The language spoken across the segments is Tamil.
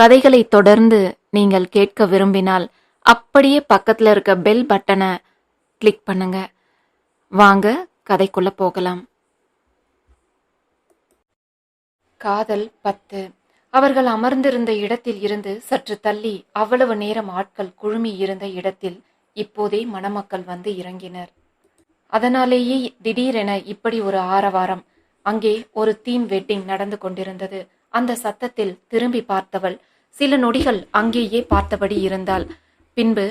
கதைகளை தொடர்ந்து நீங்கள் கேட்க விரும்பினால் அப்படியே பக்கத்துல இருக்க பெல் பட்டனை கிளிக் பண்ணுங்க. வாங்க கதைக்குள்ள போகலாம். காதல் பத்து. அவர்கள் அமர்ந்திருந்த இடத்தில் இருந்து சற்று தள்ளி அவ்வளவு நேரம் ஆட்கள் குழுமி இருந்த இடத்தில் இப்போதே மணமக்கள் வந்து இறங்கினர். அதனாலேயே திடீரென இப்படி ஒரு ஆரவாரம். அங்கே ஒரு தீம் வெட்டிங் நடந்து கொண்டிருந்தது. அந்த சத்தத்தில் திரும்பி பார்த்தவள் சில நொடிகள் அங்கேயே பார்த்தபடி இருந்தாள். பின்பு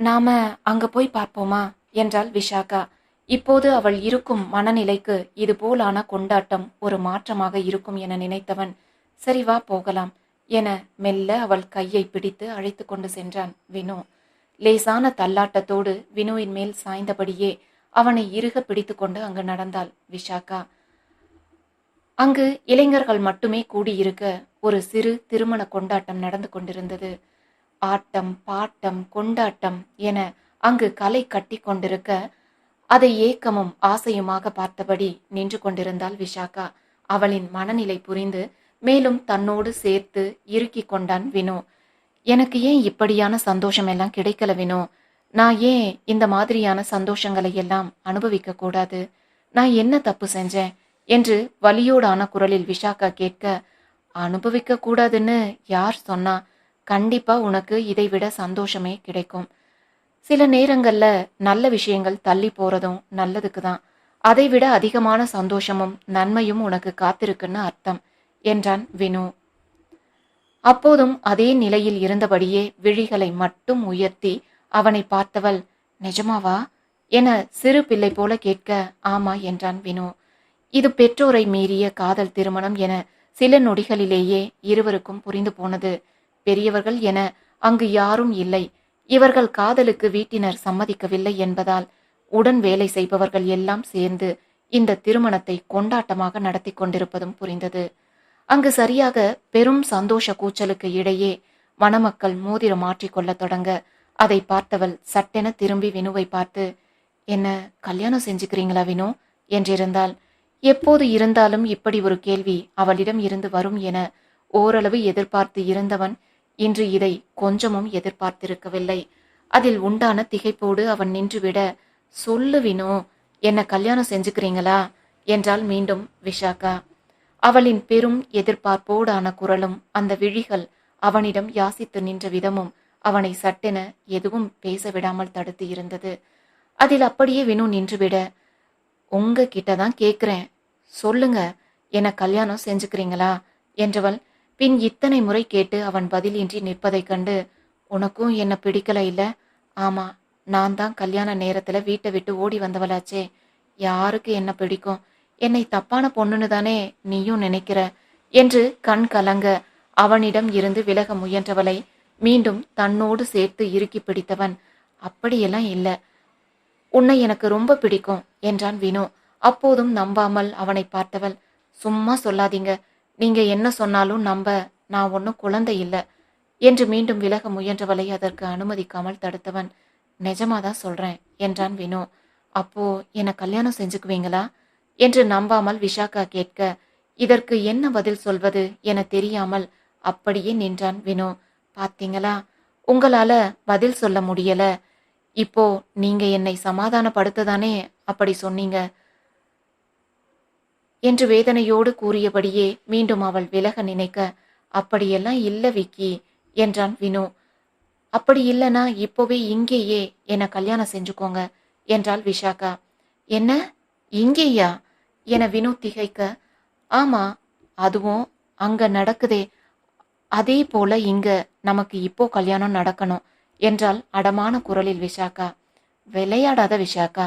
நாம அங்க போய் பார்ப்போமா? என்றாள் விஷாகா. இப்போது அவள் இருக்கும் மனநிலைக்கு இது போலான கொண்டாட்டம் ஒரு மாற்றமாக இருக்கும் என நினைத்தவன் சரி வா போகலாம் என மெல்ல அவள் கையை பிடித்து அழைத்து கொண்டு சென்றான் வினு. லேசான தள்ளாட்டத்தோடு வினுவின் மேல் சாய்ந்தபடியே அவனை இறுக பிடித்துக்கொண்டு அங்கு நடந்தாள் விஷாகா. அங்கு இளைஞர்கள் மட்டுமே கூடியிருக்க ஒரு சிறு திருமண கொண்டாட்டம் நடந்து கொண்டிருந்தது. ஆட்டம் பாட்டம் கொண்டாட்டம் என அங்கு கலை கட்டி கொண்டிருக்க அதை ஏக்கமும் ஆசையுமாக பார்த்தபடி நின்று கொண்டிருந்தாள் விஷாகா. அவளின் மனநிலை புரிந்து மேலும் தன்னோடு சேர்த்து இறுக்கி கொண்டான் வினு. எனக்கு ஏன் இப்படியான சந்தோஷம் எல்லாம் கிடைக்கல வினு? நான் ஏன் இந்த மாதிரியான சந்தோஷங்களை எல்லாம் அனுபவிக்க கூடாது? நான் என்ன தப்பு செஞ்சேன்? என்று வலியோடான குரலில் விஷாக்கா கேட்க அனுபவிக்க கூடாதுன்னு யார் சொன்னா கண்டிப்பா உனக்கு இதைவிட சந்தோஷமே கிடைக்கும். சில நேரங்கள்ல நல்ல விஷயங்கள் தள்ளி போறதும் நல்லதுக்கு தான் அதைவிட அதிகமான சந்தோஷமும் நன்மையும் உனக்கு காத்திருக்குன்னு அர்த்தம் என்றான் வினு. அப்போதும் அதே நிலையில் இருந்தபடியே விழிகளை மட்டும் உயர்த்தி அவனை பார்த்தவள் நிஜமாவா? என சிறு பிள்ளை போல கேட்க ஆமா என்றான் வினு. இது பெற்றோரை மீறிய காதல் திருமணம் என சில நொடிகளிலேயே இருவருக்கும் புரிந்து போனது. பெரியவர்கள் என அங்கு யாரும் இல்லை. இவர்கள் காதலுக்கு வீட்டினர் சம்மதிக்கவில்லை என்பதால் உடன் வேலை செய்பவர்கள் எல்லாம் சேர்ந்து இந்த திருமணத்தை கொண்டாட்டமாக நடத்தி கொண்டிருப்பதும் புரிந்தது. அங்கு சரியாக பெரும் சந்தோஷ கூச்சலுக்கு இடையே மணமக்கள் மோதிரம் மாற்றிக்கொள்ள தொடங்க அதை பார்த்தவள் சட்டென திரும்பி வினுவை பார்த்து என்ன கல்யாணம் செஞ்சுக்கிறீங்களா வினு? என்றிருந்தாள். எப்போது இருந்தாலும் இப்படி ஒரு கேள்வி அவளிடம் இருந்து வரும் என ஓரளவு எதிர்பார்த்து இருந்தவன் இன்று இதை கொஞ்சமும் எதிர்பார்த்திருக்கவில்லை. அதில் உண்டான திகைப்போடு அவன் நின்றுவிட சொல்லுவினோ என்ன கல்யாணம் செஞ்சுக்கிறீங்களா? என்றால் மீண்டும் விஷாகா. அவளின் பெரும் எதிர்பார்ப்போடான குரலும் அந்த விழிகள் அவனிடம் யாசித்து நின்ற விதமும் அவனை சட்டென எதுவும் பேச விடாமல் தடுத்து இருந்தது. அதில் அப்படியே வினு நின்றுவிட உங்ககிட்ட தான் கேட்குறேன் சொல்லுங்க என கல்யாணம் செஞ்சுக்கிறீங்களா? என்றவள் பின் இத்தனை முறை கேட்டு அவன் பதிலின்றி நிற்பதைக் கண்டு உனக்கும் என்ன பிடிக்கல இல்ல? ஆமா நான் தான் கல்யாண நேரத்துல வீட்டை விட்டு ஓடி வந்தவளாச்சே. யாருக்கு என்ன பிடிக்கும்? என்னை தப்பான பொண்ணுன்னு தானே நீயும் நினைக்கிற? என்று கண் கலங்க அவனிடம் இருந்து விலக முயன்றவளை மீண்டும் தன்னோடு சேர்த்து இறுக்கி பிடித்தவன். அப்படியெல்லாம் இல்லை. உன்னை எனக்கு ரொம்ப பிடிக்கும் என்றான் வினு. அப்போதும் நம்பாமல் அவனை பார்த்தவள் சும்மா சொல்லாதீங்க. நீங்க என்ன சொன்னாலும் நம்ப நான் ஒன்றும் குழந்தை இல்லை என்று மீண்டும் விலக முயன்றவளை அதற்கு அனுமதிக்காமல் தடுத்தவன் நிஜமாதான் சொல்றேன் என்றான் வினு. அப்போ என்ன கல்யாணம் செஞ்சுக்குவீங்களா? என்று நம்பாமல் விஷாக்கா கேட்க இதற்கு என்ன பதில் சொல்வது என தெரியாமல் அப்படியே நின்றான் வினு. பாத்தீங்களா? உங்களால பதில் சொல்ல முடியல. இப்போ நீங்க என்னை சமாதானப்படுத்ததானே அப்படி சொன்னீங்க? என்று வேதனையோடு கூறியபடியே மீண்டும் அவள் விலக நினைக்க அப்படியெல்லாம் இல்ல விக்கி என்றான் வினு. அப்படி இல்லனா இப்போவே இங்கேயே என்னை கல்யாணம் செஞ்சுக்கோங்க என்றாள் விஷாகா. என்ன? இங்கேயா? என வினு திகைக்க ஆமா அதுவும் அங்க நடக்குதே. அதே போல இங்க நமக்கு இப்போ கல்யாணம் நடக்கணும். என்றால் அடமான குரலில் விஷாக்கா விளையாடாத விஷாக்கா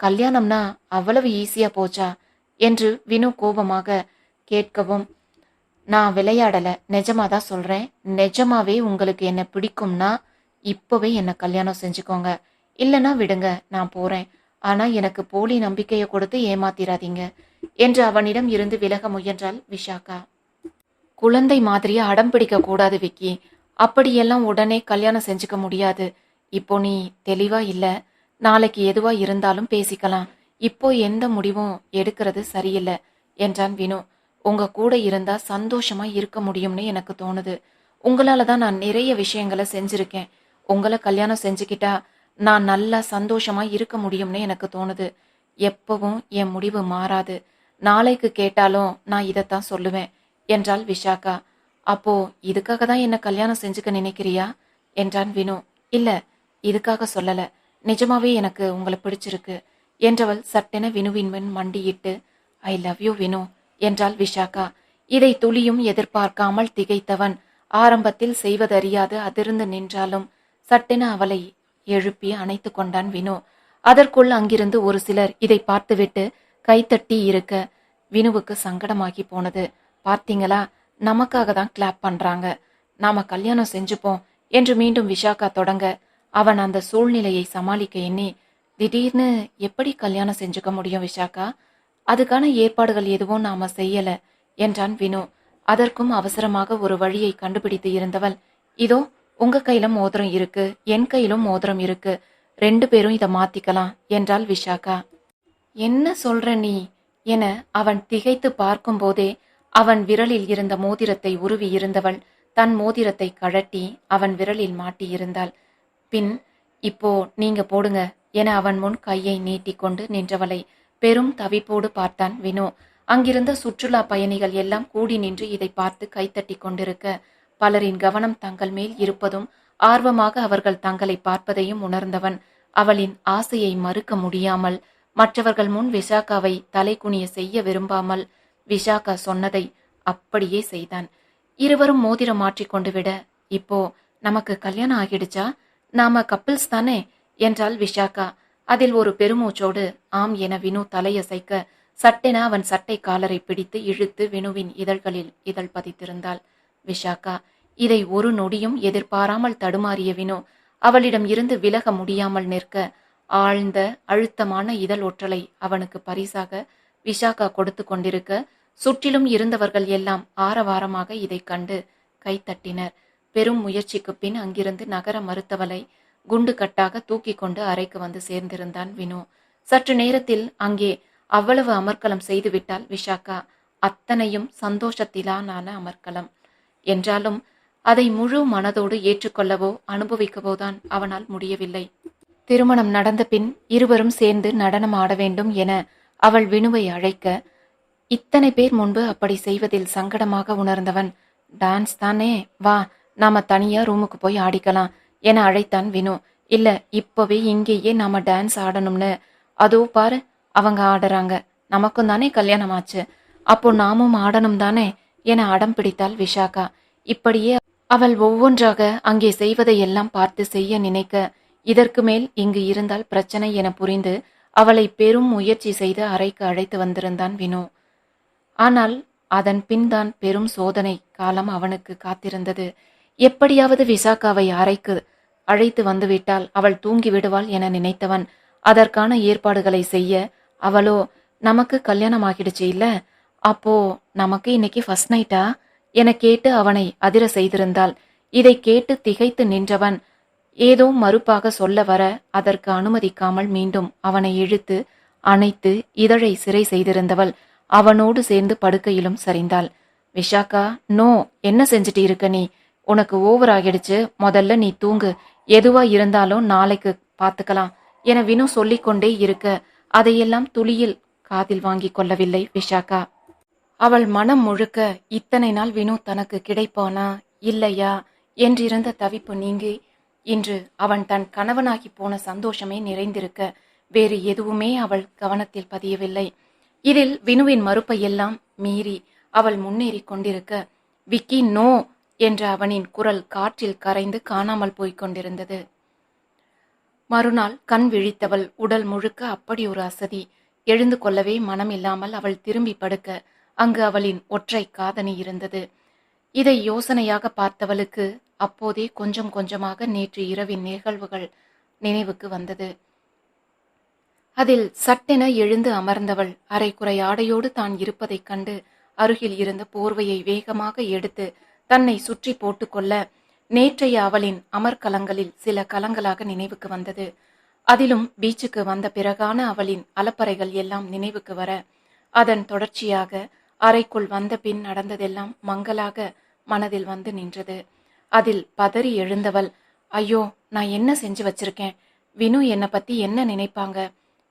கல்யாணம்னா அவ்வளவு ஈஸியா போச்சா? என்று வினு கோபமாக கேட்கவும் நான் விளையாடல. நிஜமா தான் சொல்றேன். நிஜமாவே உங்களுக்கு என்ன பிடிக்கும்னா இப்போவே என்ன கல்யாணம் செஞ்சுக்கோங்க. இல்லைன்னா விடுங்க நான் போறேன். ஆனா எனக்கு போலி நம்பிக்கையை கொடுத்து ஏமாத்திராதீங்க என்று அவனிடம் இருந்து விலக முயன்றாள் விஷாக்கா குழந்தை மாதிரியே அடம் பிடிக்க கூடாது விக்கி. அப்படியெல்லாம் உடனே கல்யாணம் செஞ்சுக்க முடியாது. இப்போ நீ தெளிவா இல்ல. நாளைக்கு எதுவா இருந்தாலும் பேசிக்கலாம். இப்போ எந்த முடிவும் எடுக்கிறது சரியில்லை என்றான் வினு. உங்க கூட இருந்தா சந்தோஷமா இருக்க முடியும்னு எனக்கு தோணுது. உங்களால தான் நான் நிறைய விஷயங்களை செஞ்சிருக்கேன். உங்களை கல்யாணம் செஞ்சுக்கிட்டா நான் நல்லா சந்தோஷமா இருக்க முடியும்னு எனக்கு தோணுது. எப்பவும் என் முடிவு மாறாது. நாளைக்கு கேட்டாலும் நான் இதைத்தான் சொல்லுவேன் என்றாள் விஷாக்கா அப்போ இதுக்காக தான் என்ன கல்யாணம் செஞ்சுக்க நினைக்கிறியா? என்றான் வினு. இல்ல இதுக்காக சொல்லல. நிஜமாவே எனக்கு உங்களை பிடிச்சிருக்கு என்றவள் சட்டென வினுவின் முன் மண்டியிட்டு ஐ லவ் யூ வினு என்றாள் விஷாகா. இதை துளியும் எதிர்பார்க்காமல் திகைத்தவன் ஆரம்பத்தில் செய்வதறியாது அதிர்ந்து நின்றாலும் சட்டென அவளை எழுப்பி அணைத்து கொண்டான் வினு. அதற்குள் அங்கிருந்து ஒரு சிலர் இதை பார்த்துவிட்டு கைத்தட்டி இருக்க வினுவுக்கு சங்கடமாகி போனது. பார்த்தீங்களா? நமக்காக தான் கிளாப் பண்றாங்க. நாம கல்யாணம் செஞ்சுப்போம் என்று மீண்டும் விஷாக்கா தொடங்க அவன் அந்த சூழ்நிலையை சமாளிக்க எண்ணி திடீர்னு எப்படி கல்யாணம் செஞ்சுக்க முடியும் விஷாக்கா அதுக்கான ஏற்பாடுகள் எதுவும் நாம செய்யல என்றான் வினு. அதற்கும் அவசரமாக ஒரு வழியை கண்டுபிடித்து இருந்தவள். இதோ உங்க கையில மோதிரம் இருக்கு என் கையிலும் மோதிரம் இருக்கு. ரெண்டு பேரும் இதை மாத்திக்கலாம் என்றாள் விஷாக்கா என்ன சொல்ற நீ? என அவன் திகைத்து பார்க்கும்போதே அவன் விரலில் இருந்த மோதிரத்தை உருவி இருந்தவள் தன் மோதிரத்தை கழட்டி அவன் விரலில் மாட்டியிருந்தாள். பின் இப்போ நீங்க போடுங்க என அவன் முன் கையை நீட்டிக்கொண்டு நின்றவளை பெரும் தவிப்போடு பார்த்தான் வினு. அங்கிருந்த சுற்றுலா பயணிகள் எல்லாம் கூடி நின்று இதை பார்த்து கைத்தட்டி கொண்டிருக்க பலரின் கவனம் தங்கள் மேல் இருப்பதும் ஆர்வமாக அவர்கள் தங்களை பார்ப்பதையும் உணர்ந்தவன் அவளின் ஆசையை மறுக்க முடியாமல் மற்றவர்கள் முன் விசாகாவை தலை குனிய செய்ய விரும்பாமல் விஷாகா சொன்னதை அப்படியே செய்தான். இருவரும் மோதிரம் மாற்றிக்கொண்டு விட இப்போ நமக்கு கல்யாணம் ஆகிடுச்சா? நாம கப்பிள்ஸ் தானே? என்றாள் விஷாக்கா அதில் ஒரு பெருமூச்சோடு ஆம் என வினு தலையசைக்க சட்டென அவன் சட்டை காலரை பிடித்து இழுத்து வினுவின் இதழ்களில் இதழ் பதித்திருந்தாள். விஷாக்கா இதை ஒரு நொடியும் எதிர்பாராமல் தடுமாறிய வினு அவளிடம் இருந்து விலக முடியாமல் நிற்க ஆழ்ந்த அழுத்தமான இதழ் ஒற்றலை அவனுக்கு பரிசாக விஷாக்கா கொடுத்து கொண்டிருக்க சுற்றிலும் இருந்தவர்கள் எல்லாம் ஆரவாரமாக இதைக் கண்டு கைத்தட்டினர் பெரும் முயற்சிக்கு பின் அங்கிருந்து நகர மறுத்தவளை குண்டு கட்டாக தூக்கி கொண்டு அறைக்கு வந்து சேர்ந்திருந்தான் வினு. சற்று நேரத்தில் அங்கே அவ்வளவு அமர்க்கலம் செய்துவிட்டால் விஷாக்கா. அத்தனையும் சந்தோஷத்திலானான அமர்க்கலம். என்றாலும் அதை முழு மனதோடு ஏற்றுக்கொள்ளவோ அனுபவிக்கவோ தான் அவனால் முடியவில்லை. திருமணம் நடந்த பின் இருவரும் சேர்ந்து நடனம் ஆட வேண்டும் என அவள் வினுவை அழைக்க இத்தனை பேர் முன்பு அப்படி செய்வதில் சங்கடமாக உணர்ந்தவன் டான்ஸ் தானே வா நாம தனியா ரூமுக்கு போய் ஆடிக்கலாம் என அழைத்தான் வினு. இல்ல இப்பவே இங்கேயே நாம டான்ஸ் ஆடணும்னு. அதோ பாரு அவங்க ஆடுறாங்க. நமக்கும் தானே கல்யாணம் ஆச்சு அப்போ நாமும் ஆடணும் தானே என அடம் பிடித்தாள் விஷாகா. இப்படியே அவள் ஒவ்வொன்றாக அங்கே செய்வதை எல்லாம் பார்த்து செய்ய நினைக்க இதற்கு மேல் இங்கு இருந்தால் பிரச்சனை என புரிந்து அவளை பெரும் முயற்சி செய்து அறைக்கு அழைத்து வந்திருந்தான் வினு. ஆனால் அதன் பின்தான் பெரும் சோதனை காலம் அவனுக்கு காத்திருந்தது. எப்படியாவது விசாக்காவை அறைக்கு அழைத்து வந்துவிட்டால் அவள் தூங்கி விடுவாள் என நினைத்தவன். அதற்கான ஏற்பாடுகளை செய்ய அவளோ நமக்கு கல்யாணம் ஆகிடுச்சு இல்ல? அப்போ நமக்கு இன்னைக்கு ஃபர்ஸ்ட் நைட்டா என கேட்டு அவனை அதிர செய்திருந்தாள். இதை கேட்டு திகைத்து நின்றவன் ஏதோ மறுப்பாக சொல்ல வர அதற்கு அனுமதிக்காமல் மீண்டும் அவனை இழுத்து அணைத்து இதழை சிறை செய்திருந்தவள். அவனோடு சேர்ந்து படுக்கையிலும் சரிந்தாள். விஷாக்கா நோ என்ன செஞ்சுட்டு இருக்க நீ? உனக்கு ஓவர் ஆகிடுச்சு. முதல்ல நீ தூங்கு. எதுவா இருந்தாலும் நாளைக்கு பார்த்துக்கலாம் என வினு சொல்லிக்கொண்டே இருக்க அதையெல்லாம் துளியில் காதில் வாங்கி கொள்ளவில்லை விஷாக்கா அவள் மனம் முழுக்க இத்தனை நாள் வினு தனக்கு கிடைப்பானா? இல்லையா? என்றிருந்த தவிப்பு நீங்கி இன்று அவன் தன் கணவனாகி போன சந்தோஷமே நிறைந்திருக்க வேறு எதுவுமே அவள் கவனத்தில் பதியவில்லை. இதில் வினுவின் மறுப்பையெல்லாம் மீறி அவள் முன்னேறி கொண்டிருக்க விக்கி நோ! என்ற அவனின் குரல் காற்றில் கரைந்து காணாமல் போய்க் கொண்டிருந்தது. மறுநாள் கண் விழித்தவள் உடல் முழுக்க அப்படி ஒரு அசதி. எழுந்து கொள்ளவே மனம் இல்லாமல் அவள் திரும்பி படுக்க அங்கு அவளின் ஒற்றை காதணி இருந்தது. இதை யோசனையாக பார்த்தவளுக்கு அப்போதே கொஞ்சம் கொஞ்சமாக நேற்று இரவின் நிகழ்வுகள் நினைவுக்கு வந்தது. அதில் சட்டென எழுந்து அமர்ந்தவள். அரைக்குறை ஆடையோடு தான் இருப்பதைக் கண்டு அருகில் இருந்த போர்வையை வேகமாக எடுத்து தன்னை சுற்றி போட்டுக்கொள்ள நேற்றைய அவளின் அமர்கலங்களில் சில கலங்களாக நினைவுக்கு வந்தது. அதிலும் பீச்சுக்கு வந்த பிறகான அவளின் அலப்பறைகள் எல்லாம் நினைவுக்கு வர அதன் தொடர்ச்சியாக அறைக்குள் வந்த பின் நடந்ததெல்லாம் மங்கலாக மனதில் வந்து நின்றது. அதில் பதறி எழுந்தவள் ஐயோ நான் என்ன செஞ்சு வச்சிருக்கேன்? வினு என்னை பத்தி என்ன நினைப்பாங்க?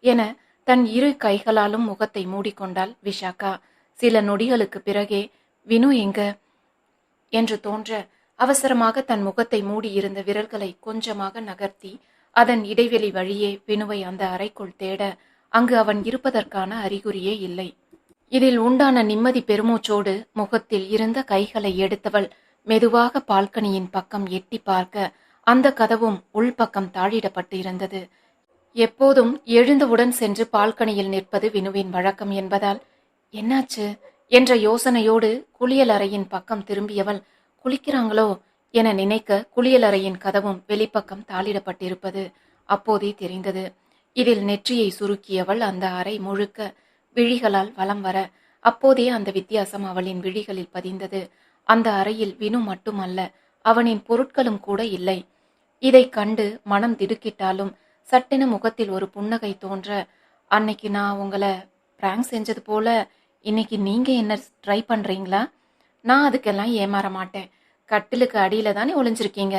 என தன் இரு கைகளாலும் முகத்தை மூடிக்கொண்டாள் விஷாக்கா சில நொடிகளுக்கு பிறகே வினு எங்க? என்று தோன்ற அவசரமாக தன் முகத்தை மூடியிருந்த விரல்களை கொஞ்சமாக நகர்த்தி அதன் இடைவெளி வழியே வினுவை அந்த அறைக்குள் தேட அங்கு அவன் இருப்பதற்கான அறிகுறியே இல்லை. இதில் உண்டான நிம்மதி பெருமூச்சோடு முகத்தில் இருந்த கைகளை எடுத்தவள் மெதுவாக பால்கனியின் பக்கம் எட்டி பார்க்க அந்த கதவும் உள்பக்கம் தாழிடப்பட்டு இருந்தது எப்போதும் எழுந்தவுடன் சென்று பால்கனியில் நிற்பது வினுவின் வழக்கம் என்பதால் என்னாச்சு? என்ற யோசனையோடு குளியலறையின் பக்கம் திரும்பியவள் குளிக்கிறாங்களோ? என நினைக்க குளியலறையின் கதவும் வெளிப்பக்கம் தாளிடப்பட்டிருப்பது அப்போதே தெரிந்தது. இதில் நெற்றியை சுருக்கியவள் அந்த அறை முழுக்க விழிகளால் வலம் வர அப்போதே அந்த வித்தியாசம் அவளின் விழிகளில் பதிந்தது. அந்த அறையில் வினு மட்டுமல்ல அவனின் பொருட்களும் கூட இல்லை. இதை கண்டு மனம் திடுக்கிட்டாலும் சட்டென முகத்தில் ஒரு புன்னகை தோன்ற அன்னைக்கு நான் உங்களை பிராங்க் செஞ்சது போல இன்னைக்கு நீங்கள் என்ன ட்ரை பண்ணுறீங்களா நான் அதுக்கெல்லாம் ஏமாற மாட்டேன். கட்டிலுக்கு அடியில் தானே ஒளிஞ்சிருக்கீங்க.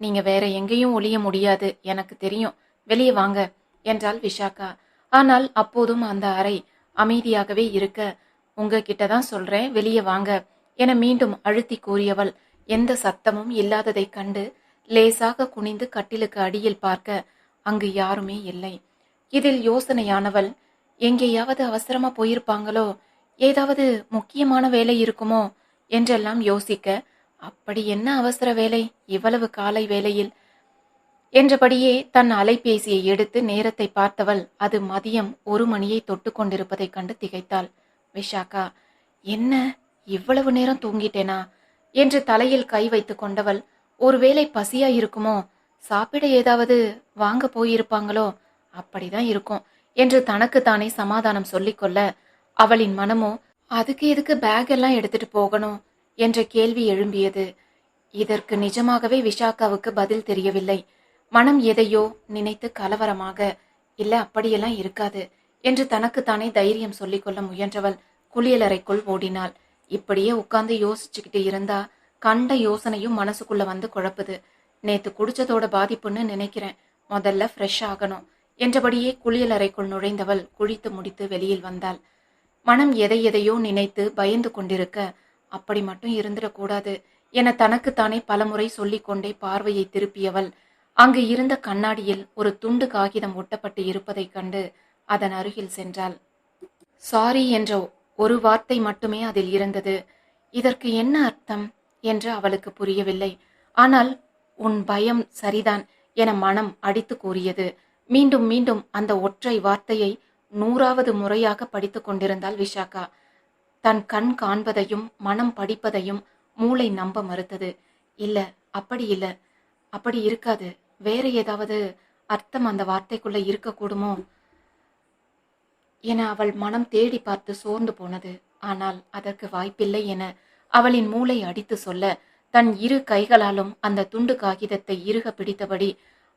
நீங்கள் வேற எங்கேயும் ஒளிய முடியாது. எனக்கு தெரியும். வெளியே வாங்க என்றாள் விஷாக்கா ஆனால் அப்போதும் அந்த அறை அமைதியாகவே இருக்க உங்ககிட்ட தான் சொல்றேன். வெளியே வாங்க என மீண்டும் அழுத்தி கூறியவள் எந்த சத்தமும் இல்லாததைக் கண்டு லேசாக குனிந்து கட்டிலுக்கு அடியில் பார்க்க அங்கு யாருமே இல்லை. இதில் யோசனையானவள் எங்கேயாவது அவசரமா போயிருப்பாங்களோ ஏதாவது முக்கியமான வேலை இருக்குமோ என்றெல்லாம் யோசிக்க அப்படி என்ன அவசர வேலை? இவ்வளவு காலை வேளையில். என்றபடியே தன் அலைபேசியை எடுத்து நேரத்தை பார்த்தவள் அது மதியம் ஒரு மணியை தொட்டு கொண்டிருப்பதைக் கண்டு திகைத்தாள். விஷாக்கா என்ன? இவ்வளவு நேரம் தூங்கிட்டேனா? என்று தலையில் கை வைத்து கொண்டவள் ஒருவேளை பசியா இருக்குமோ? சாப்பிட ஏதாவது வாங்க போயிருப்பாங்களோ? அப்படிதான் இருக்கும் என்று தனக்குத்தானே சமாதானம் சொல்லிக்கொள்ள அவளின் மனமோ அதுக்கு எதுக்கு பேக் எல்லாம் எடுத்துட்டு போகணும்? என்ற கேள்வி எழும்பியது. இதற்கு நிஜமாகவே விஷாக்காவுக்கு பதில் தெரியவில்லை. மனம் எதையோ நினைத்து கலவரமாக இல்ல அப்படியெல்லாம் இருக்காது என்று தனக்குத்தானே தைரியம் சொல்லிக்கொள்ள முயன்றவள் குளியலறைக்குள் ஓடினாள். இப்படியே உட்கார்ந்து யோசிச்சுக்கிட்டு இருந்தா கண்ட யோசனையும் மனசுக்குள்ள வந்து குழப்புது. நேத்து குடிச்சதோட பாதிப்புன்னு நினைக்கிறேன். முதல்ல ஃப்ரெஷ் ஆகணும். என்றபடியே குளியலறைக்குள் நுழைந்தவள் குளித்து முடித்து வெளியில் வந்தாள். மனம் எதை எதையோ நினைத்து பயந்து கொண்டிருக்க அப்படி மட்டும் இருந்திடக்கூடாது என தனக்குத்தானே பலமுறை சொல்லிக்கொண்டே பார்வையை திருப்பியவள் அங்கு இருந்த கண்ணாடியில் ஒரு துண்டு காகிதம் ஒட்டப்பட்டு இருப்பதைக் கண்டு அதன் அருகில் சென்றாள். சாரி என்ற ஒரு வார்த்தை மட்டுமே அதில் இருந்தது. இதற்கு என்ன அர்த்தம்? என்று அவளுக்கு புரியவில்லை. ஆனால் உன் பயம் சரிதான். என மனம் அடித்து கூறியது. மீண்டும் மீண்டும் அந்த ஒற்றை வார்த்தையை நூறாவது முறையாக படித்துக் கொண்டிருந்தாள் விஷாக்கா தன் கண் காண்பதையும் மனம் படிப்பதையும் மூளை நம்ப மறுத்தது. இல்ல அப்படி இல்ல. அப்படி இருக்காது. வேற ஏதாவது அர்த்தம் அந்த வார்த்தைக்குள்ள இருக்கக்கூடுமோ? என அவள் மனம் தேடி பார்த்து சோர்ந்து போனது. ஆனால் அதற்கு வாய்ப்பில்லை என அவளின் மூளை அடித்து சொல்ல தன் இரு கைகளாலும் அந்த துண்டு காகிதத்தை இறுக பிடித்தபடி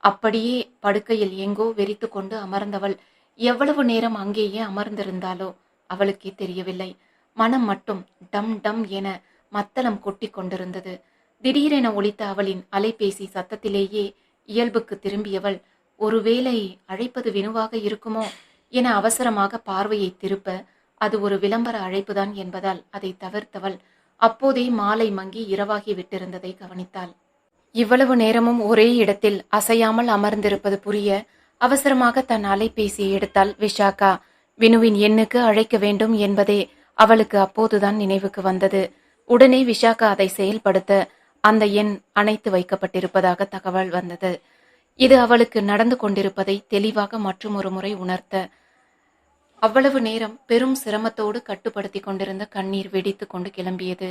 அப்படியே படுக்கையில் எங்கோ வெறித்து கொண்டு அமர்ந்தவள் எவ்வளவு நேரம் அங்கேயே அமர்ந்திருந்தாலோ அவளுக்கே தெரியவில்லை. மனம் மட்டும் டம் டம் என மத்தளம் கொட்டி கொண்டிருந்தது. திடீரென ஒழித்த அவளின் அலைபேசி சத்தத்திலேயே இயல்புக்கு திரும்பியவள் ஒருவேளை அழைப்பது வினுவாக இருக்குமோ? என அவசரமாக பார்வையை திருப்ப அது ஒரு விளம்பர அழைப்புதான் என்பதால் அதை தவிர்த்தவள் அப்போதே மாலை மங்கி இரவாகி விட்டிருந்ததை கவனித்தாள். இவ்வளவு நேரமும் ஒரே இடத்தில் அசையாமல் அமர்ந்திருப்பது புரிய அவசரமாக தன் அலைபேசியை எடுத்தாள் விஷாக்கா வினுவின் எண்ணுக்கு அழைக்க வேண்டும் என்பதே அவளுக்கு அப்போதுதான் நினைவுக்கு வந்தது. உடனே விஷாக்கா அதை செயல்படுத்த அந்த எண் அணைத்து வைக்கப்பட்டிருப்பதாக தகவல் வந்தது. இது அவளுக்கு நடந்து கொண்டிருப்பதை தெளிவாக மற்றுமொரு முறை உணர்த்த அவ்வளவு நேரம் பெரும் சிரமத்தோடு கட்டுப்படுத்தி கொண்டிருந்த கண்ணீர் வெடித்து கொண்டு கிளம்பியது.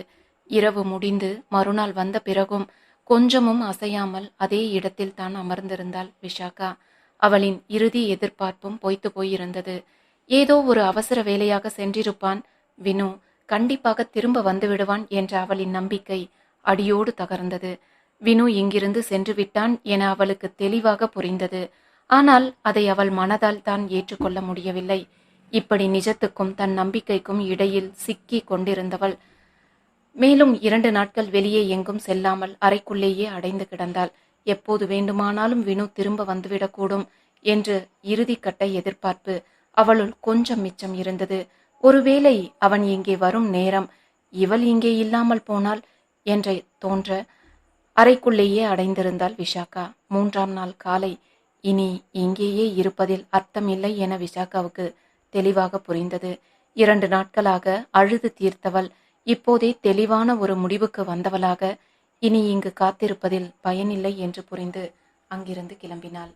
இரவு முடிந்து மறுநாள் வந்த பிறகும் கொஞ்சமும் அசையாமல் அதே இடத்தில் தான் அமர்ந்திருந்தாள் விஷாகா அவளின் இறுதி எதிர்பார்ப்பும் பொய்த்து போயிருந்தது. ஏதோ ஒரு அவசர வேலையாக சென்றிருப்பான் வினு. கண்டிப்பாக திரும்ப வந்துவிடுவான் என்ற அவளின் நம்பிக்கை அடியோடு தகர்ந்தது. வினு இங்கிருந்து சென்று விட்டான் என அவளுக்கு தெளிவாக புரிந்தது. ஆனால் அதை அவள் மனதால் தான் ஏற்றுக்கொள்ள முடியவில்லை. இப்படி நிஜத்துக்கும் தன் நம்பிக்கைக்கும் இடையில் சிக்கி கொண்டிருந்தவள். மேலும் இரண்டு நாட்கள் வெளியே எங்கும் செல்லாமல் அறைக்குள்ளேயே அடைந்து கிடந்தாள். எப்போது வேண்டுமானாலும் வினு திரும்ப வந்துவிடக்கூடும் என்று இறுதிக்கட்ட எதிர்பார்ப்பு அவளுள் கொஞ்சம் மிச்சம் இருந்தது. ஒருவேளை அவன் இங்கே வரும் நேரம் இவள் இங்கே இல்லாமல் போனால் என்ற தோன்ற அறைக்குள்ளேயே அடைந்திருந்தாள் விஷாகா மூன்றாம் நாள் காலை. இனி இங்கேயே இருப்பதில் அர்த்தமில்லை என விஷாகாவுக்கு தெளிவாக புரிந்தது. இரண்டு நாட்களாக அழுது தீர்த்தவள். இப்போதே தெளிவான ஒரு முடிவுக்கு வந்தவளாக இனி இங்கு காத்திருப்பதில் பயனில்லை என்று புரிந்து அங்கிருந்து கிளம்பினாள்.